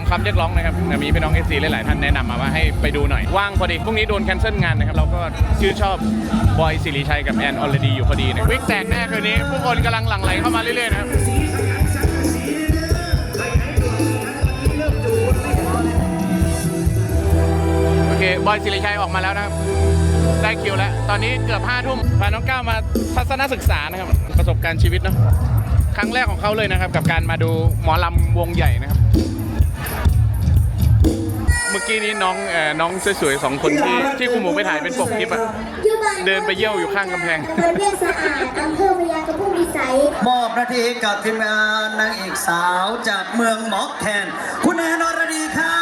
ามคำเรียกร้องนะครับมีพี่น้องเอซีหลายๆท่านแนะนำมาว่าให้ไปดูหน่อย ว่างพอดีพรุ่งนี้โดนแคนเซิลงานนะครับ เราก็ชื่นชอบบอยสิริชัยกับแอนออลเรดีอยู่พอดีนะวิกแตกแน่คืนนี้ผู้คนกำลังหลั่งไหลเข้ามาเรื่อยๆนะครับโอเคบอยสิริชัยออกมาแล้วนะครับได้คิวแล้ว ตอนนี้เกือบห้าทุ่มพาน้องก้าวมาทัศนศึกษานะครับ ประสบการณ์ชีวิตเนาะครั้งแรกของเขาเลยนะครับ กับการมาดูหมอลำวงใหญ่นะครับ เมื่อกี้นี้น้องเอ่อน้องสวยๆสองคนที่ที่คุณหมูไปถ่ายเป็นปกคลิปอะ เดินไปเยี่ยวอยู่ข้างกำแพง อำเภอเวียกสะอาดอำเภอพยากระพุ้มีสัย มอบหนาทีกับทีมงานนางเอกสาวจากเมืองหมอกแคนคุณแอนอรดีค่ะ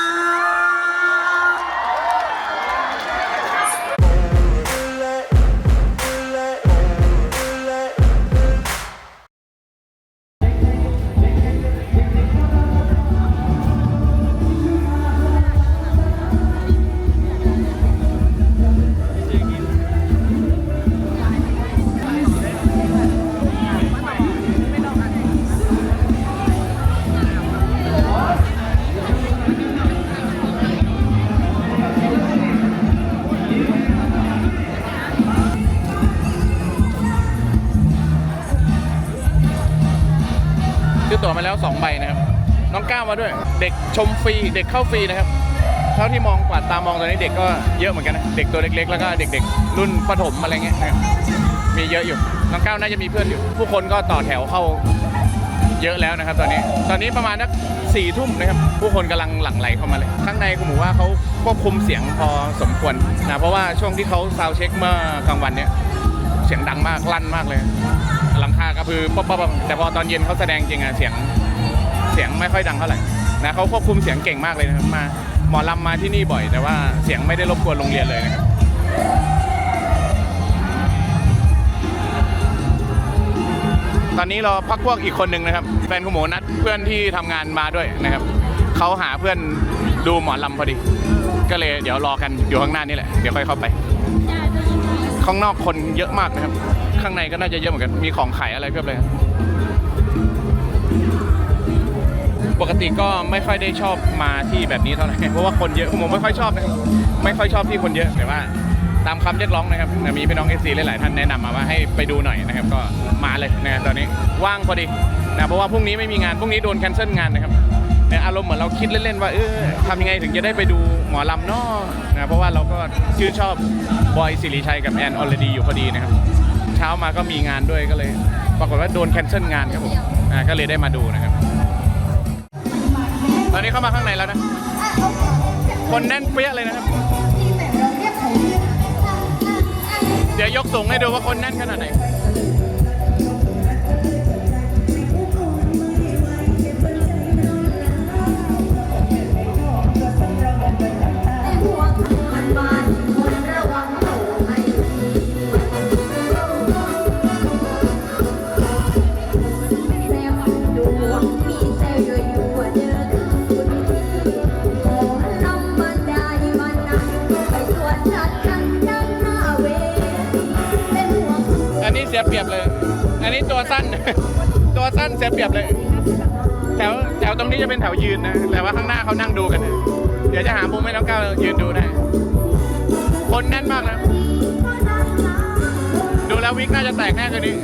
มาแล้ว 2 ใบนะครับ น้องก้าวมาด้วย เด็กชมฟรี เด็กเข้าฟรีนะครับ เท่าที่มองกวาดตามองตอนนี้เด็กก็เยอะเหมือนกันนะ เด็กตัวเล็กๆ แล้วก็เด็กๆ รุ่นประถมอะไรเงี้ยนะครับ มีเยอะอยู่ น้องก้าวน่าจะมีเพื่อนอยู่ ผู้คนก็ต่อแถวเข้าเยอะแล้วนะครับตอนนี้ ตอนนี้ประมาณนักสี่ทุ่มนะครับ ผู้คนกำลังหลั่งไหลเข้ามาเลย ข้างในคุณหมูว่าเขาควบคุมเสียงพอสมควรนะ เพราะว่าช่วงที่เขาซาวเช็คเมื่อกลางวันเนี่ย เสียงดังมากลั่นมากเลยหลังคากระพือป๊อปป๊อปแต่พอตอนเย็นเขาแสดงจริงอะเสียงเสียงไม่ค่อยดังเท่าไหร่นะเขาควบคุมเสียงเก่งมากเลยนะครับมาหมอลำมาที่นี่บ่อย แต่ว่าเสียงไม่ได้รบกวนโรงเรียนเลยนะครับตอนนี้เราพักพวกอีกคนหนึ่งนะครับแฟนคุณหมูนัดเพื่อนที่ทำงานมาด้วยนะครับเขาหาเพื่อนดูหมอลำพอดี ก็เลยเดี๋ยวรอกันอยู่ข้างหน้านี่แหละ เดี๋ยวค่อยเข้าไป ข้างนอกคนเยอะมากนะครับ ข้างในก็น่าจะเยอะเหมือนกัน มีของขายอะไรเพียบเลยปกติก็ไม่ค่อยได้ชอบมาที่แบบนี้เท่าไหร่เพราะว่าคนเยอะผมไม่ค่อยชอบนะครับไม่ค่อยชอบที่คนเยอะแต่ว่าตามคำเรียกร้องนะครับมีพี่น้องเอซีหลายๆท่านแนะนำมาว่าให้ไปดูหน่อยนะครับ ก็มาเลยนะตอนนี้ว่างพอดีนะเพราะว่าพรุ่งนี้ไม่มีงานพรุ่งนี้โดนแคนเซิลงานนะครับ เนี่ยอารมณ์เหมือนเราคิดเล่นๆว่าเออทำยังไงถึงจะได้ไปดูหมอลำเนาะนะเพราะว่าเราก็ชื่นชอบบอยสิริชัยกับแอนออลเรดีอยู่พอดีนะครับ เช้ามาก็มีงานด้วยก็เลย ปรากฏว่าโดนแคนเซิลงานครับผมอ่าก็เลยได้มาดูนะครับ ตอนนี้เข้ามาข้างในแล้วนะ คนแน่นเปี้ยเลยนะครับ เดี๋ยวยกสูงให้ดูว่าคนแน่นขนาดไหน อันนี้เสียเปรียบเลย อันนี้ตัวสั้น ตัวสั้นเสียเปรียบเลย แถวแถวตรงนี้จะเป็นแถวยืนนะ แต่ว่าข้างหน้าเขานั่งดูกันนะ เดี๋ยวจะหามุมให้น้องก้าวยืนดูได้ คนแน่นมากนะ ดูแล้ววิกน่าจะแตกแน่คืนนี้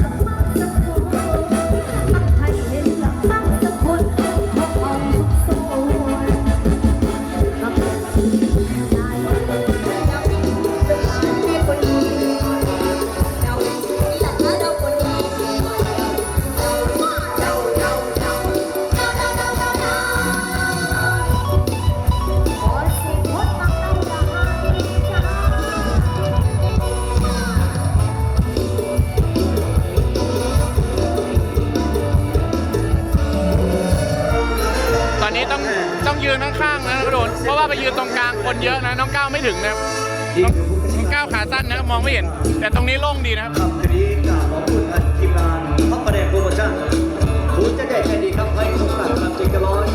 คนเยอะนะ น้องก้าวไม่ถึงนะครับน้องก้าวขาสั้นนะมองไม่เห็น แต่ตรงนี้โล่งดีนะครับครับทีนี้กราบขอบคุณท่านทีมงานท็อปประเด็นโปรโมชั่นคุณจะได้แค่ดีครับให้สมบัติความจริงกระร้อย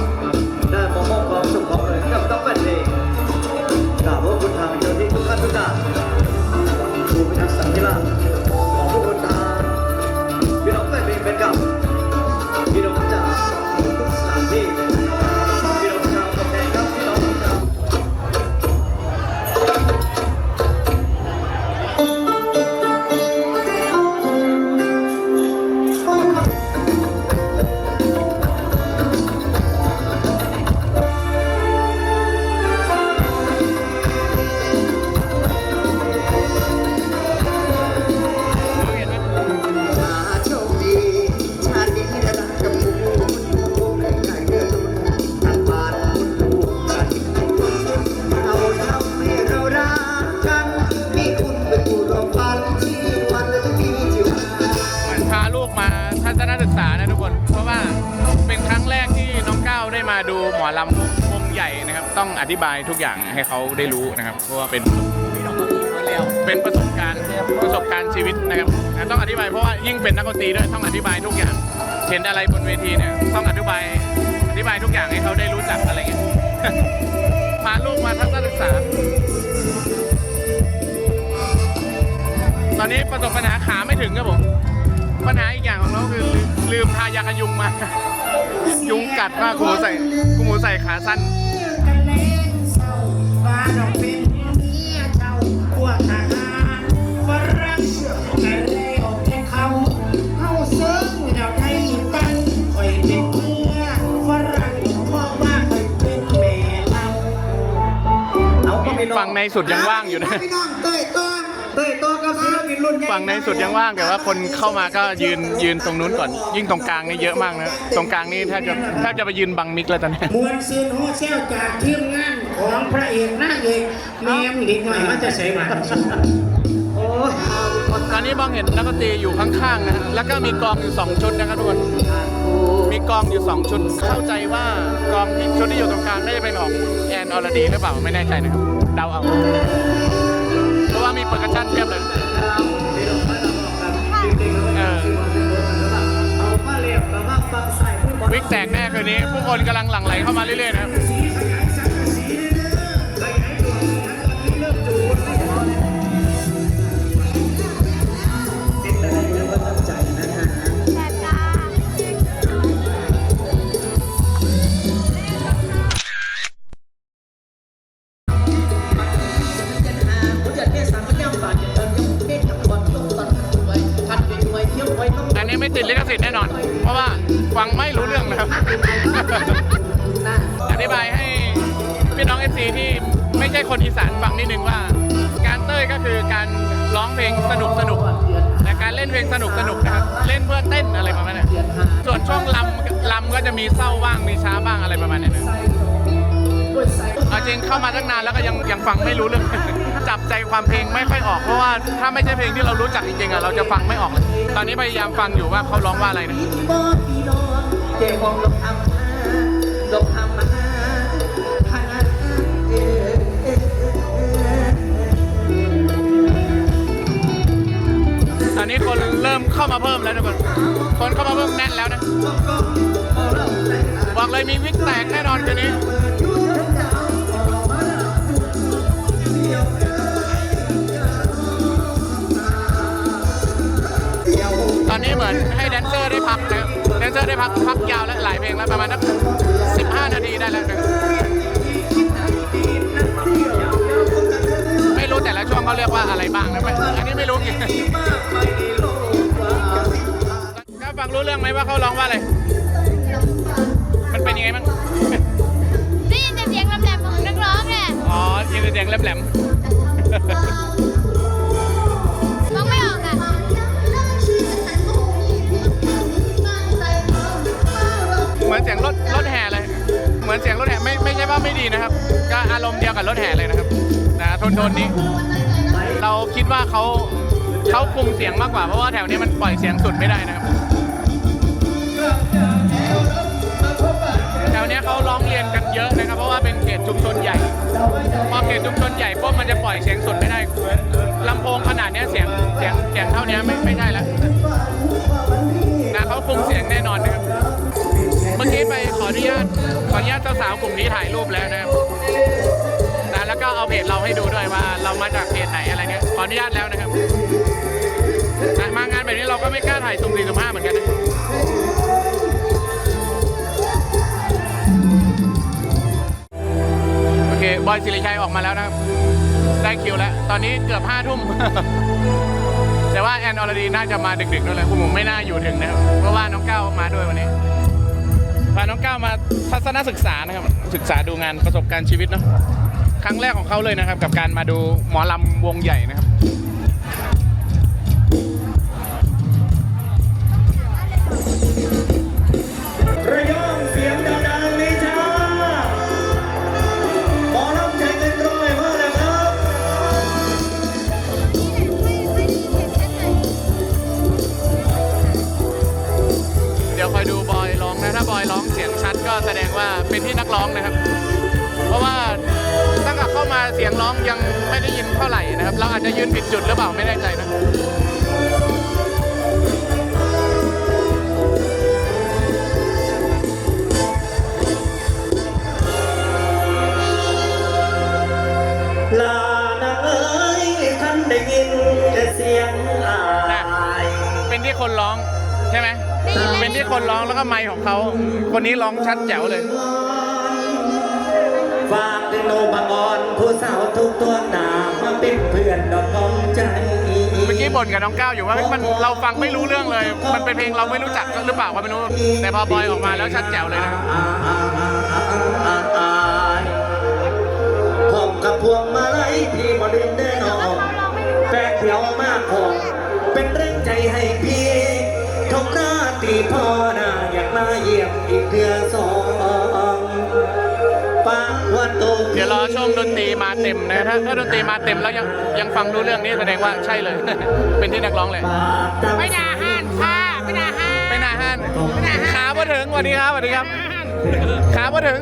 ได้มามอบความสุขของเลยกับน้องแฟนเพลงกราบขอบคุณทางเจ้าหน้าที่ทุกท่านทุกท่าน ธิบายทุกอย่างให้เขาได้รู้นะครับ เพราะว่าเป็นเป็นประสบการณ์ประสบการณ์ชีวิตนะครับนะต้องอธิบายเพราะว่ายิ่งเป็นนักดนตรีด้วยต้องอธิบายทุกอย่างเห็นอะไรบนเวทีเนี่ยต้องอธิบายอธิบายทุกอย่างให้เขาได้รู้จักอะไรเงี้ยพาลูกมาทัศนศึกษา ตอนนี้ประสบปัญหาขาไม่ถึงครับผมปัญหาอีกอย่างของเราคือลืมลืมทายากันยุงมา ยุงกัดมากคุณหมูใส่คุณหมูใส่ขาสั้นกัน ฝั่งในสุดยังว่างอยู่นะ พี่น้องเต้ยต้อนเต้ยโตกับศิลปินรุ่นใหญ่ฝั่งในสุดยังว่างแต่ว่าคนเข้ามาก็ยืนยืนตรงนู้นก่อน ยิ่งตรงกลางนี่เยอะมากนะ ตรงกลางนี่แทบจะแทบจะไปยืนบังมิกแล้วตอนนี้มวลซืนโฮเซลจากทีมงานของพระเอกนางเอกแม่มเด็กหน่อยมันจะใส่หวานโอ้ย ตอนนี้มองเห็นนักดนตรีอยู่ข้างๆนะฮะแล้วก็มีกองอยู่สองชุดนะครับทุกคน มีกองอยู่สองชุด เข้าใจว่ากองที่ชุดที่อยู่ตรงกลางน่าจะเป็นของแอนอรดีหรือเปล่าไม่แน่ใจนะครับ เดาเอา เพราะว่ามีเปอร์คัชชั่นเทียบเลย เออเอามาเรียวิกแตกแน่คืนนี้ ผู้คนกำลังหลั่งไหลเข้ามาเรื่อยๆนะครับ อนนี้พยายามฟังอยู่ว่าเขาร้องว่าอะไรนะองเจ้ของลบทำมาลบทำมาหาเออเออเออตอนนี้คนเริ่มเข้ามาเพิ่มแล้วทุกคน คนเข้ามาเพิ่มแน่นแล้วนะ บอกเลยมีวิกแตกแน่นอนคืนนี้ ได้พักนะครับแดนเซอร์ได้พักพักยาวแล้วหลายเพลงแล้วประมาณนัก15นาทีได้แล้วนะครับไม่รู้แต่ละช่วงเขาเรียกว่าอะไรบ้างนะอันนี้ไม่รู้จริงก็ฟังรู้เรื่องไหมว่าเขาร้องว่าอะไร มันเป็นยังไงบ้างได้ยินแต่เสียงแหลมๆของนักร้องเนี่ยอ๋อยินเสียงแหลมร้ ไม่ไม่ดีนะครับ ก็อารมณ์เดียวกับรถแห่เลยนะครับนะโทนทนนี้ เราคิดว่าเขาเขาคุมเสียงมากกว่าเพราะว่าแถวนี้มันปล่อยเสียงสุดไม่ได้นะครับแถวนี้เขาร้องเรียนกันเยอะนะครับ เพราะว่าเป็นเขตชุมชนใหญ่พอเขตชุมชนใหญ่ปุ๊บมันจะปล่อยเสียงสุดไม่ได้ลำโพงขนาดนี้เสียงเสียงเสียงเท่านี้ไม่ไม่ได้แล้วนะเขาคุมเสียงแน่นอนนะครับ มื่อกี้ไปขออนุญาตขออนุญาตสาวๆกลุ่มนี้ถ่ายรูปแล้วนะครับนะแล้วก็เอาเพจเราให้ดูด้วยว่าเรามาจากเพจไหนอะไรเงี้ยขออนุญาตแล้วนะครับนะมางานแบบนี้เราก็ไม่กล้าถ่ายสุ่มสี่สุ่มห้าเหมือนกันนะโอเคบอยสิริชัยออกมาแล้วนะครับ ได้คิวแล้ว ตอนนี้เกือบห้าทุ่มแต่ว่าแอนออรดีน่าจะมาดึกๆด้วยแหละคุณผมไม่น่าอยู่ถึงนะครับเพราะว่าน้องเก้ามาด้วยวันนี้าน้องก้าวมาทัศนศึกษานะครับ ศึกษาดูงานประสบการณ์ชีวิตเนาะครั้งแรกของเขาเลยนะครับ กับการมาดูหมอลำวงใหญ่นะครับ เป็นที่นักร้องนะครับ เพราะว่าตั้งแต่เข้ามาเสียงร้องยังไม่ได้ยินเท่าไหร่นะครับ เราอาจจะยืนผิดจุดหรือเปล่าไม่แน่ใจนะลานาอยท่นได้ยินเสียงอายเป็นที่คนร้องใช่ไหม เป็นที่คนร้องแล้วก็ไมค์ของเขา คนนี้ร้องชัดแจ๋วเลย ฝากถึงโนบางออนผู้สาวทุกตัวหนามาเป็นเพื่อนดอกองใจเมื่อกี้บ่นกับน้องก้าวอยู่ว่ามันเราฟังไม่รู้เรื่องเลย มันเป็นเพลงเราไม่รู้จักหรือเปล่าก็ไม่รู้ แต่พอบอยออกมาแล้วชัดแจ๋วเลยนะครับพร้อมกับพวงมาลัยที่บริเวณแน่นอนแฟนเขียวมากขอเป็นแรงใจให้พี่ทำหน้าตีพ่อหน้าอยากมาเยี่ยมอีกเดือนสองปากวันโต เดี๋ยวรอช่วงดนตรีมาเต็มนะถ้าถ้าดนตรีมาเต็มแล้วยังยังฟังรู้เรื่องนี้แสดงว่าใช่เลย เป็นที่นักร้องเลยปากตามไม่น่าห้านค่ะไม่น่าห้านไม่น่าห้านขาบ่ถึงสวัสดีครับสวัสดีครับขาบ่ถึง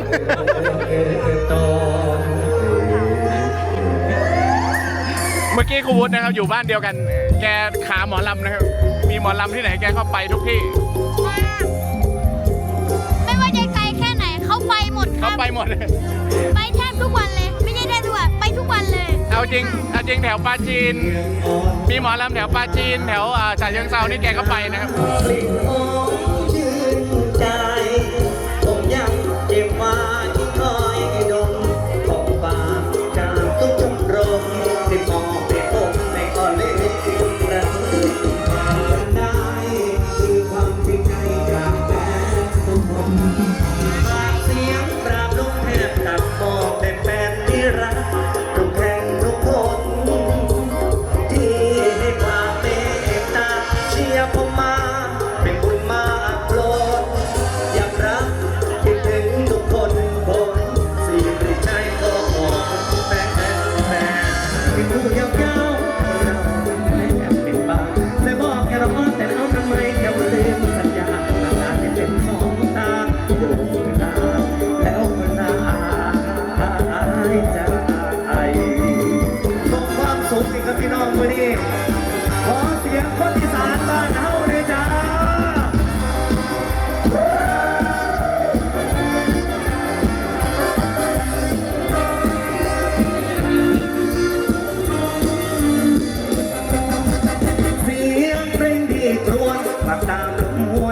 ตอนเมื่อกี้ครูวุฒินะครับอยู่บ้านเดียวกัน แกขาหมอลำนะครับมีหมอลำที่ไหนแกก็ไปทุกที่ เขารับไปหมดไปแทบทุกวันเลย ไม่ใช่แทบทุกวันไปทุกวันเลยเอาจริงเอาจริงแถวปราจีน มีหมอลำแถวปราจีน แถวอ่าฉะเชิงเซานี่แกก็ไปนะครับสิ่งของชื่นใจผมยังเก็บไว้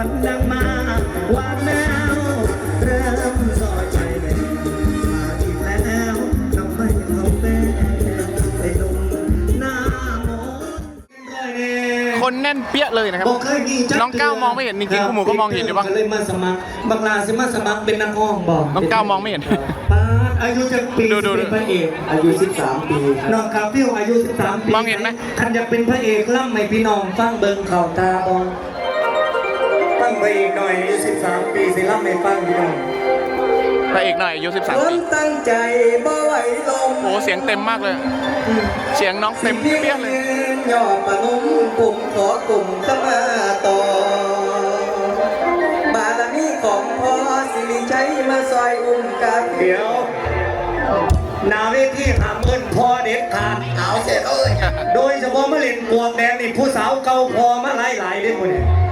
วนดังมาหวานแมวเริ่มซอยใจเลยมาอีกแล้วทำไมเขาเป็นไอ้หนุ่มหน้ามนต์คนแน่นเปี้ยเลยนะครับ บอกเคยมีจัน้องก้าวมองไม่เห็นจริงๆคุณหมูก็มองเห็นอยู่บ้างก็เลยมาสมัครบักลาสิมาสมัครเป็นนักร้องบอกน้องก้าวมองไม่เห็น ป้าดอายุจะปีดูดูดูเป็นพระเอกอายุ 13 ปีน้องคาฟิวอายุ 13 ปีมองเห็นไหมคันอยากเป็นพระเอกล่ำให้พี่น้องฟังเบิ่งเข่าตาบองฟัง ไปอีกหน่อยอายุ13 ปีสิล่ำให้ฟังพี่น้องพระเอกหน่อยอายุค13วาปีมตั้งใจบ่ไหวลมโอ้เสียงเต็มมากเลย เสียงน้องเต็มเปี้ยเลยยอดประนมผมขอกลุ่มเข้ามาต่อบารมีของพ่อสิริชัยมาซอยอุ้มกันเดี๋ยวหนาเวทีหามเงินพ่อเด็ดขาดเอาเสร็จเอ้ยโดยเฉพาะมะเร็งปวกแดงนี่ผู้สาวเก่าพอมาหลายหลายๆเด้คนนี้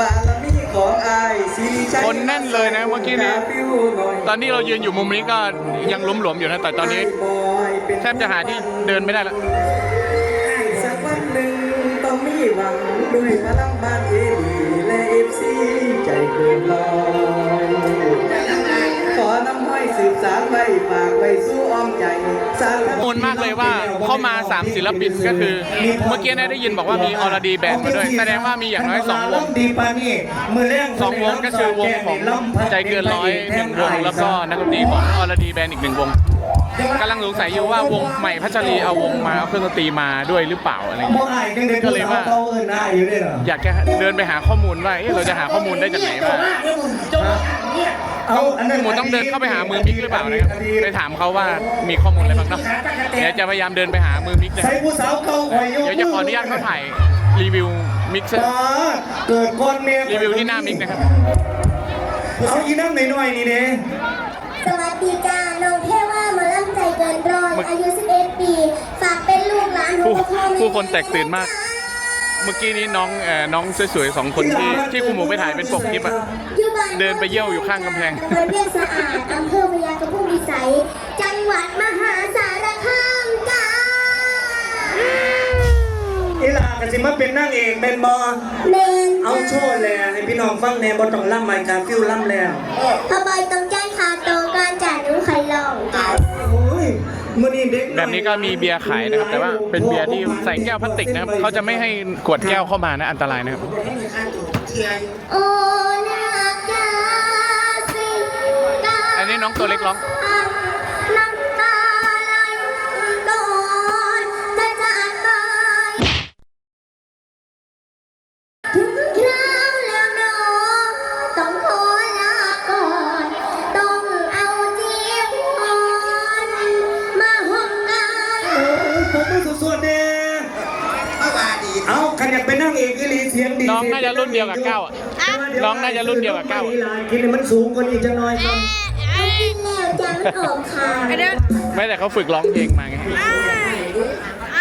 บารมีของอายสิริชัยคนแน่นเลยนะเมื่อกี้นี้ ตอนที่เรายืนอยู่มุมนี้ก็ยังหลวมๆอยู่นะแต่ตอนนี้แทบจะหาที่เดินไม่ได้แล้ว สักวันหนึ่งต้องมีหวังด้วยพลังบ้านเอดีและเอฟซีใจเกินลอยขอน้ำห้อย สารไว้ฝากไว้สู้อ้อมใจสางข้อมูลมากเลยว่าเข้ามา 3 ศิลปินก็คือ เมื่อกี้ได้ยินบอกว่ามีออร์ดีแบนด์มาด้วย แสดงว่ามีอย่างน้อย2วงดีปานี่มือแรงสองวงก็คือวงของใจเกินร้อยหนึ่งวงแล้วก็นักดนตรีของออร์ดีแบนด์อีกหนึ่งวงกำลังสงสัยอยู่ว่าวงใหม่พัชรีเอาวงมาเอาเครื่องดนตรีมาด้วยหรือเปล่าอะไรบ่เงี้ยก็เลยว่าเขาเอิ้นอายอยู่ด้วยเหรออยากจะเดินไปหาข้อมูลว่าเอ๊ะเราจะหาข้อมูลได้จากไหนมา เอาอันนั้นหมูต้องเดินเข้าไปหามือมิกหรือเปล่านะครับไปถามเขาว่ามีข้อมูลอะไรบ้างเนาะเดี๋ยวจะพยายามเดินไปหามือมิกนะใส่ผู้สาวเก่าคอยยกเดี๋ยวจะขออนุญาตเขาถ่ายรีวิวมิกซ์ป้าเกิดคนเมียรีวิวที่หน้ามิกนะครับเอาอีน้ำหน่อยๆนี่เด้สวัสดีจ้าน้องเทว่าหมาล่ำใจเกินร้อยอายุ 11 ปี ฝากไปผู้ผู้คนแตกตื่นมาก เมื่อกี้นี้น้องเอ่อน้องสวยๆสองคนที่ที่ครูหมูไปถ่ายเป็นปกคลิปอะ เดินไปเยี่ยวอยู่ข้างกำแพงอำเภอเวียงสะอาด อำเภอพญากระพุ่งวิสัย จังหวัดมหาสารคามจ้า อีหลากันสิมาเป็นนางเอกเป็นบอเมนเอาโชว์แหละให้พี่น้องฟังแหน่บ่ต้องล่ำไมค์การฟิวล่ำแล้วพอบอยต้องใจคาโตการจ่าหนูไข่ลองจ้า แบบนี้ก็มีเบียร์ขายนะครับ แต่ว่าเป็นเบียร์ที่ใส่แก้วพลาสติกนะครับ เขาจะไม่ให้ขวดแก้วเข้ามานะอันตรายนะครับโอ้นาจาสิกาอันนี้น้องตัวเล็กร้อง องน่าจะรุ่นเดียวกับก้าวอะน้องน่าจะรุ่นเดียวกับก้าวอีหลกินให้มันสูงกว่านี้จังหน่อยครับกินแล้วจังออกค่ะไม่แต่เขาฝึกร้องเพลงมาไง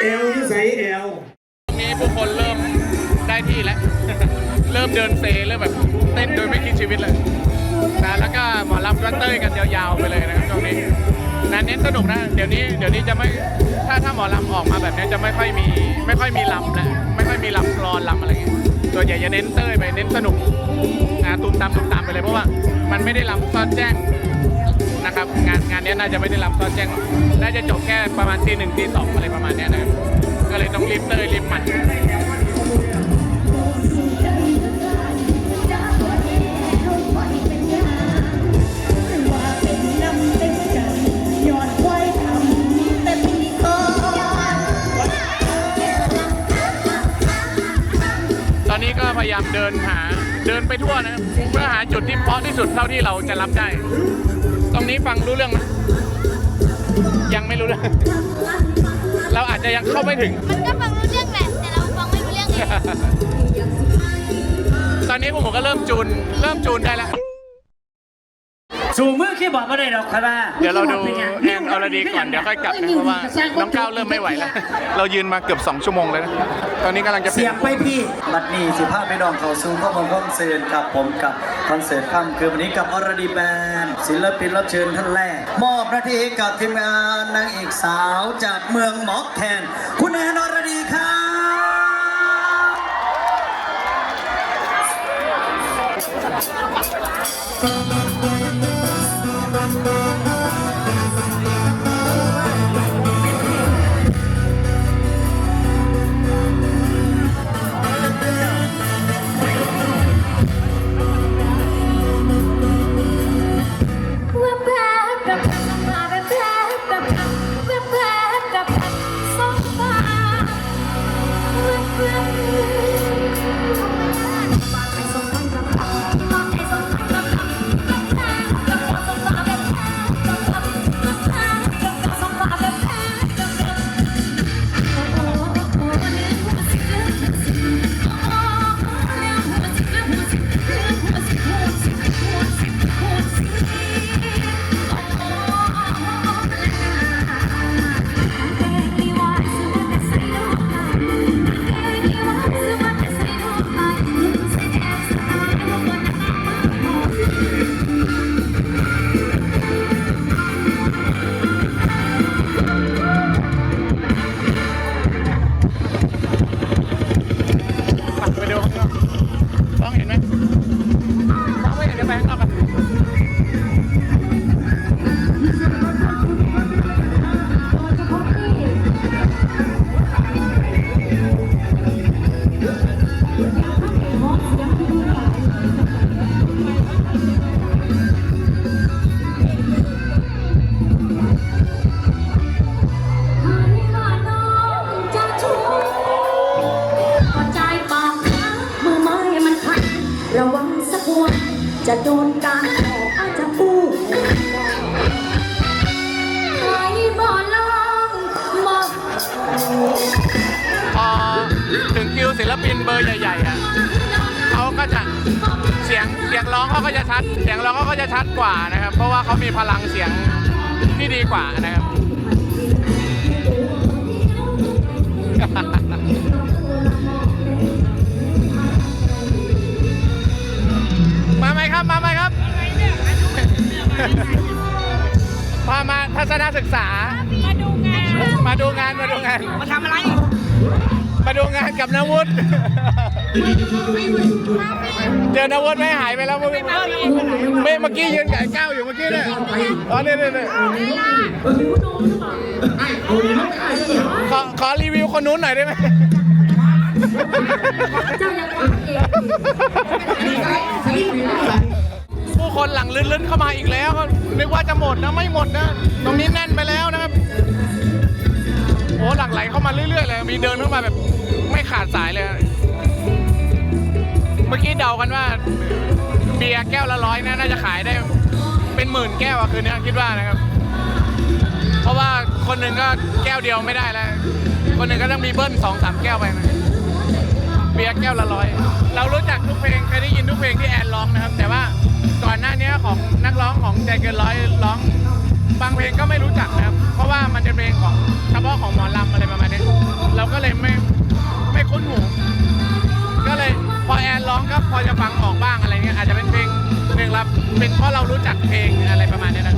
เอลอยู่ใส่เอลตรงนี้ผู้คนเริ่มได้ที่แล้ว เริ่มเดินเซเริ่มแบบเต้นโดยไม่คิดชีวิตเลยนะแล้วก็หมอลำก็เต้ยกันยาวๆไปเลยนะครับตรงนี้ นะเน้นสนุกนะ เดี๋ยวนี้เดี๋ยวนี้จะไม่ถ้าถ้าหมอลำออกมาแบบนี้จะไม่ค่อยมีไม่ค่อยมีลำแล้วไม่ค่อยมีลำกรอนลำอะไรเงี้ยส่วนใหญ่จะเน้นเต้ยไปเน้นสนุกนะตุ้มตามตุ้มตามไปเลยเพราะว่ามันไม่ได้ลำซ่อนแจ้งนะครับงานงานเนี้ยน่าจะไม่ได้ลำซ่อนแจ้งน่าจะจบแค่ประมาณตีหนึ่งตีสองอะไรประมาณเนี้ยนะก็เลยต้องรีบเต้ยรีบมันายามเดินหาเดินไปทั่วนะครับเพื่อหาจุดที่เพราะที่สุดเท่าที่เราจะรับได้ ตรงนี้ฟังรู้เรื่องไหมยังไม่รู้เรื่องเราอาจจะยังเข้าไม่ถึง มันก็ฟังรู้เรื่องแหละแต่เราฟังไม่รู้เรื่องไงตอนนี้พวกผมก็เริ่มจูน เริ่มจูนได้แล้ว สู่มือคีย์บอร์ดก็ได้ดอกครับว่าเดี๋ยวเราดูแอนอรดีก่อนเดี๋ยวค่อยกลับนะเพราะว่าน้องก้าวเริ่มไม่ไหวแล้วเรายืนมาเกือบ 2 ชั่วโมงเลยนะตอนนี้กำลังจะเสียงไปพี่บัดนี้สิภาพไปน้องเขาสู่ข้อมูลคอนเสิร์ตกับผมกับคอนเสิร์ตค่ำคือวันนี้กับอรดีแบนด์ศิลปินรับเชิญท่านแรก มอบหน้าที่ให้กับทีมงานนางเอกสาวจากเมืองหมอกแคนคุณแอนอรดีครับแว พามาทัศนศึกษา มาดูงานมาดูงานมาดูงาน มาทำอะไร มาดูงานกับนาวุฒิเจอนาวุฒิไหม่หายไปแล้วเมื่อกี้ไม่เมื่อกี้ยืนกับไอ้ก้าวอยู่เมื่อกี้เนี่ยอ๋อเนี่ยเนี่ยเนี่ยขอขอรีวิวคนนู้นหน่อยได้ไหมเจ้ายังว่าเอง ผู้คนหลังลื่นๆเข้ามาอีกแล้วนึกว่าจะหมดนะไม่หมดนะ ตรงนี้แน่นไปแล้วนะครับโอ้หลั่งไหลเข้ามาเรื่อยๆเลยมีเดินเข้ามาแบบไม่ขาดสายเลย เมื่อกี้เดากันว่า เบียร์แก้วละร้อยนะน่าจะขายได้ เป็นหมื่นแก้วอะคืนนี้คิดว่านะครับ เพราะว่าคนหนึ่งก็แก้วเดียวไม่ได้แล้ว คนหนึ่งก็ต้องมีเบิ้ลสองสามแก้วไปนะ เบียร์แก้วละร้อยเรารู้จักทุกเพลงเคยได้ยินทุกเพลงที่แอนร้องนะครับ แต่ว่าก่อนหน้านี้ของนักร้องของใจเกินร้อยร้อง บางเพลงก็ไม่รู้จักนะครับ เพราะว่ามันเป็นเพลงของเฉพาะของหมอลำอะไรประมาณนี้เราก็เลยไม่ไม่คุ้นหูก็เลยพอแอนร้องก็พอจะฟังออกบ้างอะไรเงี้ยอาจจะเป็นเพลงหนึ่งละเป็นเพราะเรารู้จักเพลงอะไรประมาณนี้นะ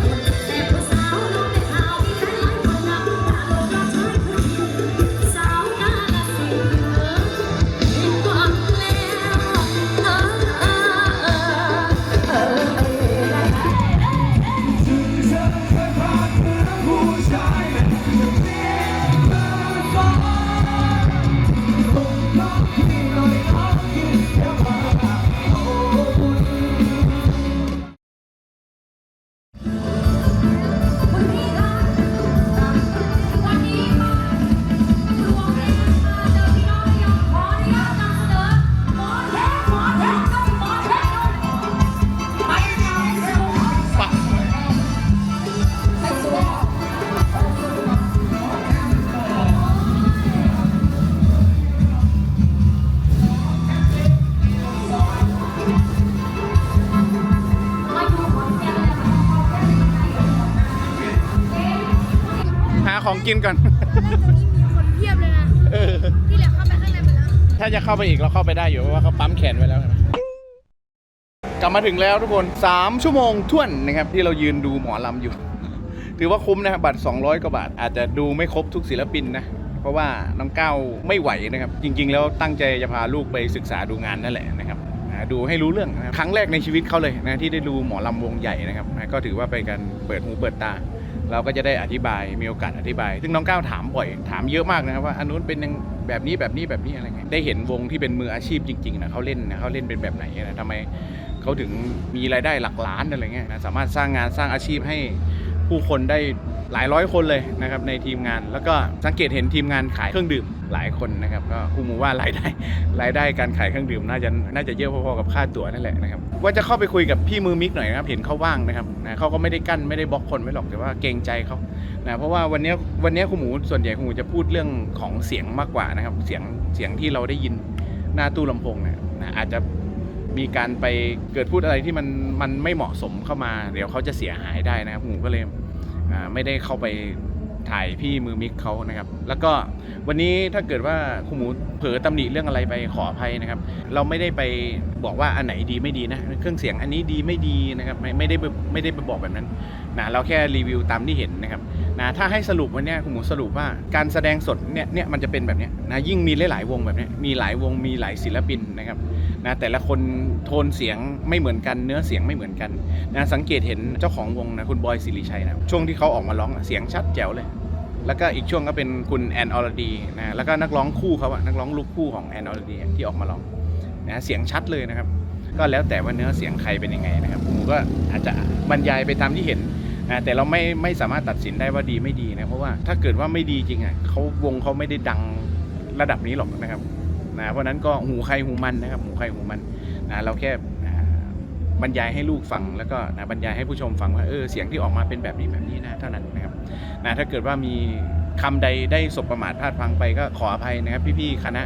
หาของกินก่อนคนเพียบเลยนะ เออ ที่เหลือเข้าไปข้างในหมดแล้ว ถ้าจะเข้าไปอีกเราเข้าไปได้อยู่เพราะว่าเขาปั๊มแขนไว้แล้วใช่ไหมกลับมาถึงแล้วทุกคน 3 ชั่วโมงท่วนนะครับ ที่เรายืนดูหมอลำอยู่ ถือว่าคุ้มนะครับบัตร 200 กว่าบาท อาจจะดูไม่ครบทุกศิลปินนะ เพราะว่าน้องก้าวไม่ไหวนะครับ จริง ๆ แล้วตั้งใจจะพาลูกไปศึกษาดูงานนั่นแหละนะครับนะดูให้รู้เรื่องนะครับครั้งแรกในชีวิตเขาเลยนะที่ได้ดูหมอลำวงใหญ่นะครับนะก็ถือว่าเป็นการเปิดหูเปิดตา เราก็จะได้อธิบายมีโอกาสอธิบาย ซึ่งน้องก้าวถามบ่อยถามเยอะมากนะครับว่าอันนู้นเป็นยังแบบนี้แบบนี้แบบนี้อะไรเงี้ยได้เห็นวงที่เป็นมืออาชีพจริงๆนะเขาเล่นนะเขาเล่นเป็นแบบไหนนะทำไมเขาถึงมีรายได้หลักล้านอะไรเงี้ยนะสามารถสร้างงานสร้างอาชีพให้ ผู้คนได้หลายร้อยคนเลยนะครับในทีมงาน แล้วก็สังเกตเห็นทีมงานขายเครื่องดื่มหลายคนนะครับก็คูมูว่ารายได้รายได้การขายเครื่องดื่มน่าจะน่าจะเยอะพอๆกับค่าตั๋วนั่นแหละนะครับว่าจะเข้าไปคุยกับพี่มือมิกหน่อยนะครับเห็นเขาว่างนะครับนะเขาก็ไม่ได้กั้นไม่ได้บล็อกคนไว้หรอกแต่ว่าเกรงใจเขานะเพราะว่าวันนี้วันนี้คุณหมูส่วนใหญ่คุณหมูจะพูดเรื่องของเสียงมากกว่านะครับเสียงเสียงที่เราได้ยินหน้าตู้ลำโพงเนี่ยนะอาจจะมีการไปเกิดพูดอะไรที่มันมันไม่เหมาะสมเข้ามา เดี๋ยวเขาจะเสียหายได้นะครับคุณหมูก็เลย ไม่ได้เข้าไปถ่ายพี่มือมิกเขานะครับ แล้วก็วันนี้ถ้าเกิดว่าคุณหมูเผลอตำหนิเรื่องอะไรไปขออภัยนะครับ เราไม่ได้ไปบอกว่าอันไหนดีไม่ดีนะ เครื่องเสียงอันนี้ดีไม่ดีนะครับ ไม่ไม่ได้ไม่ได้ไปบอกแบบนั้นนะเราแค่รีวิวตามที่เห็นนะครับนะถ้าให้สรุปวันนี้คุณหมูสรุปว่าการแสดงสดเนี่ยเนี่ยมันจะเป็นแบบนี้นะยิ่งมีหลายๆวงแบบนี้มีหลายวงมีหลายศิลปินนะครับ นะแต่ละคนโทนเสียงไม่เหมือนกันเนื้อเสียงไม่เหมือนกันนะสังเกตเห็นเจ้าของวงนะคุณบอยสิริชัยนะช่วงที่เขาออกมาร้องเสียงชัดแจ๋วเลย แล้วก็อีกช่วงก็เป็นคุณแอนออรดีนะแล้วก็นักร้องคู่เขาอะนักร้องลูกคู่ของแอนออรดีที่ออกมาร้องนะเสียงชัดเลยนะครับ ก็แล้วแต่ว่าเนื้อเสียงใครเป็นยังไงนะครับผมก็อาจจะบรรยายไปตามที่เห็นอ่าแต่เราไม่ไม่สามารถตัดสินได้ว่าดีไม่ดีนะเพราะว่าถ้าเกิดว่าไม่ดีจริงอะเขาวงเขาไม่ได้ดังระดับนี้หรอกนะครับ นะเพราะนั้นก็หูใครหูมันนะครับหูใครหูมันนะเราแค่บรรยายให้ลูกฟังแล้วก็นะบรรยายให้ผู้ชมฟังว่าเออเสียงที่ออกมาเป็นแบบนี้แบบนี้นะเท่านั้นนะครับนะถ้าเกิดว่ามีคำใดได้สบประมาทพลาดพลังไปก็ขออภัยนะครับพี่ๆคณะ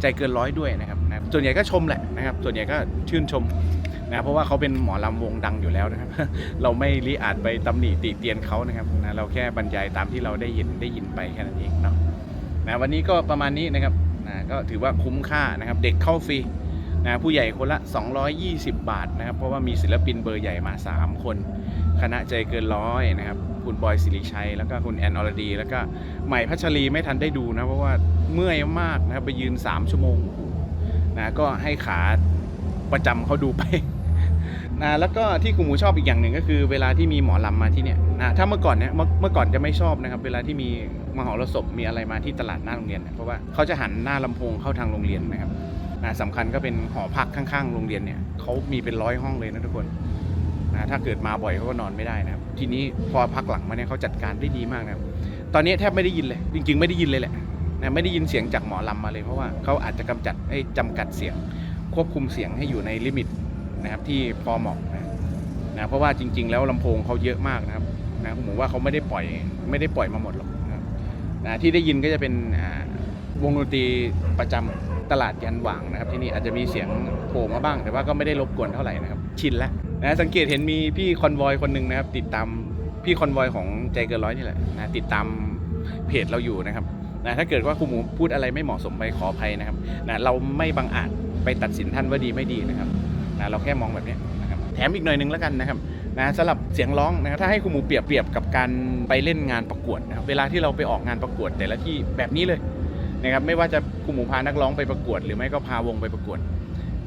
ใจเกินร้อยด้วยนะครับนะส่วนใหญ่ก็ชมแหละนะครับส่วนใหญ่ก็ชื่นชมนะเพราะว่าเขาเป็นหมอลำวงดังอยู่แล้วนะครับ เราไม่รีอาจไปตำหนิติเตียนเขานะครับนะเราแค่บรรยายตามที่เราได้ยินได้ยินไปแค่นั้นเองเนาะนะวันนี้ก็ประมาณนี้นะครับ นะก็ถือว่าคุ้มค่านะครับ เด็กเข้าฟรีนะผู้ใหญ่คนละ 220 บาทนะครับเพราะว่ามีศิลปินเบอร์ใหญ่มา 3 คน คณะใจเกินร้อยนะครับ คุณบอยสิริชัย แล้วก็คุณแอนอรดี แล้วก็ใหม่พัชรีไม่ทันได้ดูนะ เพราะว่าเมื่อยมากนะครับ ไปยืน 3 ชั่วโมงนะก็ให้ขาประจำเขาดูไป นะแล้วก็ที่คุณหมูชอบอีกอย่างหนึ่งก็คือเวลาที่มีหมอลำมาที่เนี่ยนะถ้าเมื่อก่อนเนี่ยเมื่อเมื่อก่อนจะไม่ชอบนะครับ เวลาที่มีมหรสพมีอะไรมาที่ตลาดหน้าโรงเรียนเนี่ยเพราะว่าเขาจะหันหน้าลำโพงเข้าทางโรงเรียนนะครับนะสำคัญก็เป็นหอพักข้างๆโรงเรียนเนี่ยเขามีเป็นร้อยห้องเลยนะทุกคนนะถ้าเกิดมาบ่อยเขาก็นอนไม่ได้นะครับ ทีนี้พอพักหลังมาเนี่ยเขาจัดการได้ดีมากนะครับ ตอนนี้แทบไม่ได้ยินเลย จริง ๆ ไม่ได้ยินเลยแหละนะไม่ได้ยินเสียงจากหมอลำมาเลยเพราะว่าเขาอาจจะกำจัดให้จำกัดเสียง ควบคุมเสียงให้อยู่ในลิมิต นะครับที่พอเหมาะนะนะเพราะว่าจริง ๆ แล้วลำโพงเขาเยอะมากนะครับนะผมว่าเขาไม่ได้ปล่อยไม่ได้ปล่อยมาหมดหรอกนะนะที่ได้ยินก็จะเป็นวงดนตรีประจำตลาดยันหว่างนะครับที่นี่อาจจะมีเสียงโผล่มาบ้าง แต่ว่าก็ไม่ได้รบกวนเท่าไหร่นะครับชินแล้วนะสังเกตเห็นมีพี่คอนวอยคนหนึ่งนะครับ ติดตามพี่คอนวอยของใจเกินร้อยนี่แหละนะติดตามเพจเราอยู่นะครับนะถ้าเกิดว่าคุณหมูพูดอะไรไม่เหมาะสมไปขออภัยนะครับนะเราไม่บังอาจไปตัดสินท่านว่าดีไม่ดีนะครับ นะเราแค่มองแบบนี้นะครับแถมอีกหน่อยนึงแล้วกันนะครับนะสำหรับเสียงร้องนะครับถ้าให้คุณหมูเปรียบเปรียบกับการไปเล่นงานประกวดนะครับเวลาที่เราไปออกงานประกวดแต่ละที่แบบนี้เลยนะครับไม่ว่าจะคุณหมูพานักร้องไปประกวด หรือไม่ก็พาวงไปประกวด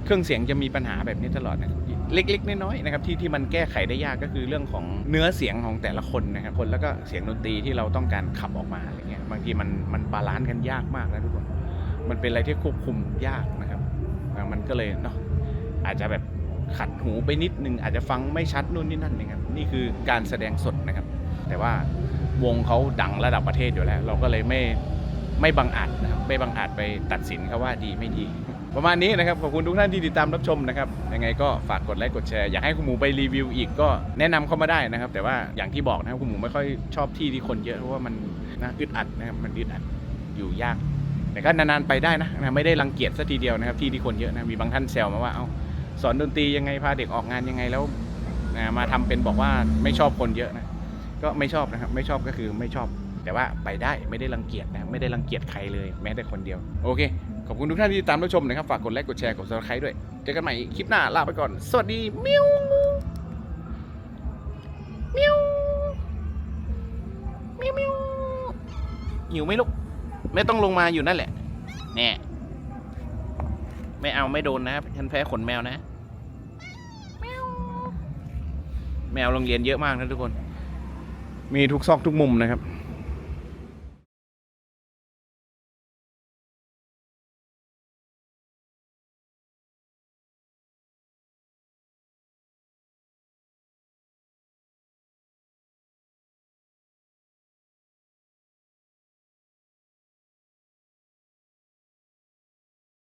เครื่องเสียงจะมีปัญหาแบบนี้ตลอดนะเล็กๆน้อยๆนะครับที่ที่มันแก้ไขได้ยากก็คือเรื่องของเนื้อเสียงของแต่ละคนนะครับคนแล้วก็เสียงดนตรีที่เราต้องการขับออกมาอะไรเงี้ยบางทีมันมันบาลานซ์กันยากมากนะทุกคนมันเป็นอะไรที่ควบคุมยากนะครับมันก็เลยเนาะ อาจจะแบบขัดหูไปนิดนึง อาจจะฟังไม่ชัดนู่นนี่นั่นนะครับนี่คือการแสดงสดนะครับ แต่ว่าวงเขาดังระดับประเทศอยู่แล้ว เราก็เลยไม่ไม่บังอาจนะครับไม่บังอาจไปตัดสินเขาว่าดีไม่ดี ประมาณนี้นะครับขอบคุณทุกท่านที่ติดตามรับชมนะครับยังไงก็ฝากกดไลค์กดแชร์อยากให้คุณหมูไปรีวิวอีกก็แนะนำเข้ามาได้นะครับ แต่ว่าอย่างที่บอกนะครับคุณหมูไม่ค่อยชอบที่ที่คนเยอะเพราะว่ามันนะอึดอัดนะครับมันอึดอัดอยู่ยากแต่ก็นานๆไปได้นะไม่ได้รังเกียจซะทีเดียวนะครับที่ที่คนเยอะนะมีบางท่านแซวมาว่าเอ้า สอนดนตรียังไงพาเด็กออกงานยังไงแล้วมาทำเป็นบอกว่าไม่ชอบคนเยอะนะก็ไม่ชอบนะครับไม่ชอบก็คือไม่ชอบ แต่ว่าไปได้ไม่ได้รังเกียจนะไม่ได้รังเกียจใครเลยแม้แต่คนเดียวโอเคขอบคุณทุกท่านที่ติดตามรับชมนะครับฝากกดไลค์กดแชร์กด subscribe ด้วยเจอกันใหม่คลิปหน้าลาไปก่อน สวัสดีมิวมิวมิวมิวหิวไหมลูกไม่ต้องลงมาอยู่นั่นแหละแน่ ไม่เอาไม่โดนนะครับฉันแพ้ขนแมวนะแมวแมวโรงเรียนเยอะมากนะทุกคน มีทุกซอกทุกมุมนะครับ